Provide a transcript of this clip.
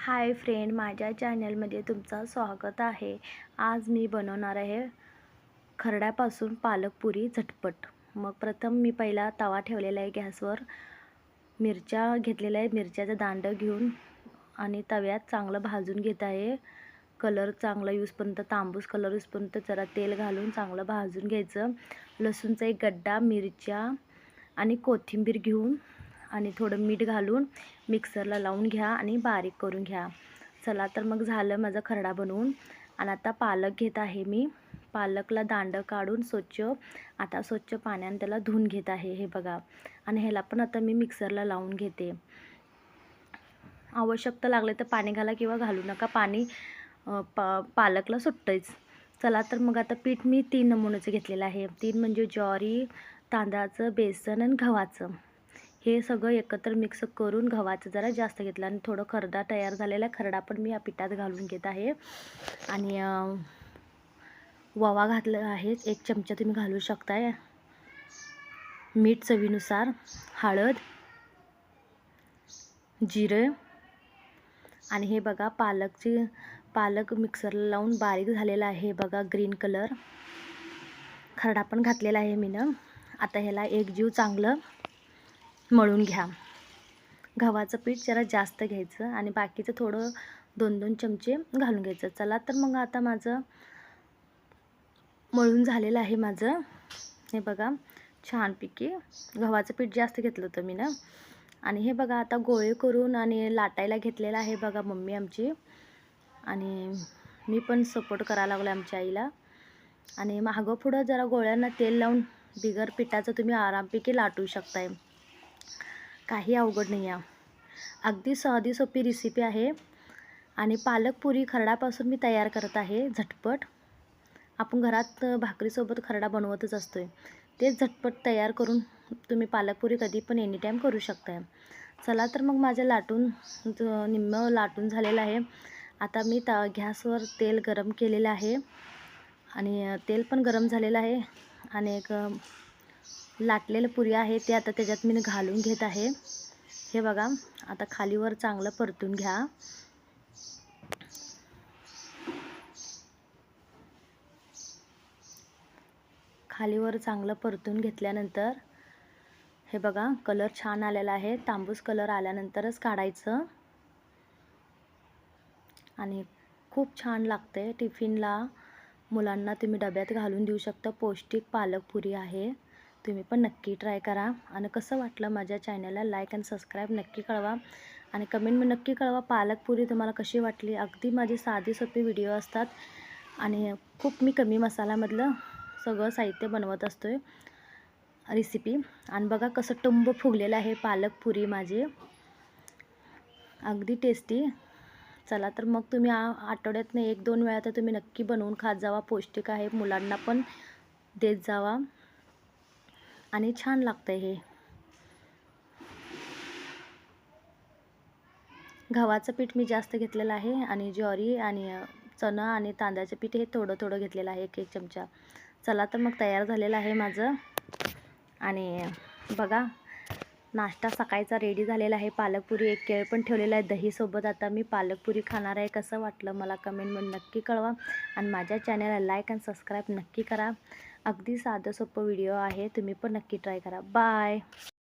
Hi friend माझ्या चॅनलमध्ये तुमचं स्वागत आहे. आज मी बनवणार आहे खरड्यापासून पालक पुरी झटपट. मग प्रथम मी पहिला तवा ठेवलेला आहे गॅसवर. मिरच्या घेतलेल्या आहे मिरच्याचं दांडं घेऊन आणि तव्यात चांगलं भाजून घेत आहे. कलर चांगला यूजपर्यंत तांबूस कलर यूजपर्यंत जरा तेल घालून चांगलं भाजून घ्यायचं. लसूणचा एक गड्डा मिरच्या आणि कोथिंबीर घेऊन आणि थोडं मीठ घालून मिक्सरला लावून घ्या आणि बारीक करून घ्या. चला तर मग झालं माझा खरडा बनवून. आणि आता पालक घेत आहे मी. पालकला दांडं काढून स्वच्छ आता स्वच्छ पाण्याने त्याला धुवून घेत आहे हे बघा. आणि ह्याला पण आता मी मिक्सरला लावून घेते. आवश्यकता लागले तर पाणी घाला किंवा घालू नका. पाणी पा पालकला सुटतंच चला तर मग आता पीठ मी तीन नमुन्याचं घेतलेलं आहे. तीन म्हणजे ज्वारी तांदळाचं बेसन आणि गव्हाचं. हे सगळं एकत्र मिक्स करून गव्हाचं जरा जास्त घेतलं आणि थोडं खरडा तयार झालेला खरडा पण मी या पिठात घालून घेत आहे. आणि ववा घातलं आहे. एक चमचा तुम्ही घालू शकताय. मीठ चवीनुसार हळद जिरे आणि हे बघा पालकची पालक मिक्सरला लावून बारीक झालेला आहे. बघा ग्रीन कलर. खरडा पण घातलेला आहे मीनं. आता ह्याला एक जीव चांगलं मळून घ्या. गव्हाचं पीठ जरा जास्त घ्यायचं आणि बाकीचं थोडं दोन दोन चमचे घालून घ्यायचं. चला तर मग आता माझं मळून झालेलं आहे माझं. हे बघा छानपैकी गव्हाचं पीठ जास्त घेतलं होतं मी ना. आणि हे बघा आता गोळे करून आणि लाटायला घेतलेलं आहे बघा मम्मी आमची. आणि मी पण सपोर्ट करायला लागलो आमच्या आईला. आणि मागं पुढं जरा गोळ्यांना तेल लावून बिगर पिठाचं तुम्ही आरामपैकी लाटू शकताय. काही अवघड नाही आहे. अगदी साधी सोपी रेसिपी आहे. आणि पालकपुरी खरडापासून मी तयार करत आहे. झटपट. आपण घरात भाकरीसोबत खरडा बनवतच असतो आहे तेच झटपट तयार करून तुम्ही पालकपुरी कधी पण एनी टाईम करू शकताय. चला तर मग माझं लाटून निम्म लाटून झालेलं आहे. आता मी ता गॅसवर तेल गरम केलेलं आहे. आणि तेल पण गरम झालेलं आहे. आणि एक लाटलेलं पुरी आहे ते आता त्याच्यात मी घालून घेत आहे. हे बघा आता खालीवर चांगलं परतून घ्या. खालीवर चांगलं परतून घेतल्यानंतर हे बघा कलर छान आलेला आहे. तांबूस कलर आल्यानंतरच काढायचं. आणि खूप छान लागते टिफिनला. मुलांना तुम्ही डब्यात घालून देऊ शकता. पौष्टिक पालकपुरी आहे. तुम्ही पण नक्की ट्राय करा. आणि कसं वाटलं माझ्या चॅनलला लाईक अँड सबस्क्राईब नक्की कळवा. आणि कमेंटमध्ये नक्की कळवा पालकपुरी तुम्हाला कशी वाटली. अगदी माझी साधी सोपी व्हिडिओ असतात. आणि खूप मी कमी मसाल्यामधलं सगळं साहित्य बनवत असतो आहे रेसिपी आणि बघा कसं टुंब फुगलेलं आहे पालकपुरी माझी. अगदी टेस्टी चला तर मग तुम्ही आठवड्यातनं एक दोन वेळा तर तुम्ही नक्की बनवून खात जावा. पौष्टिक आहे. मुलांना पण देत जावा. आणि छान लागतं हे. गव्हाचं पीठ मी जास्त घेतलेलं आहे आणि ज्वारी आणि चणा आणि तांदळाचं पीठ हे थोडं थोडं घेतलेलं आहे एक एक चमचा. चला तर मग तयार झालेलं आहे माझं. आणि बघा नाश्ता सकाळचा रेडी झालेला आहे. पालकपुरी एक केळ पण ठेवलेला आहे. दहीसोबत आता मी पालकपुरी खाणार आहे. कसं वाटलं मला कमेंटमध्ये नक्की कळवा. आणि माझ्या चॅनलला लाईक अँड सबस्क्राईब नक्की करा. अगदी साधं सोपं व्हिडिओ आहे. तुम्ही पण नक्की ट्राय करा. बाय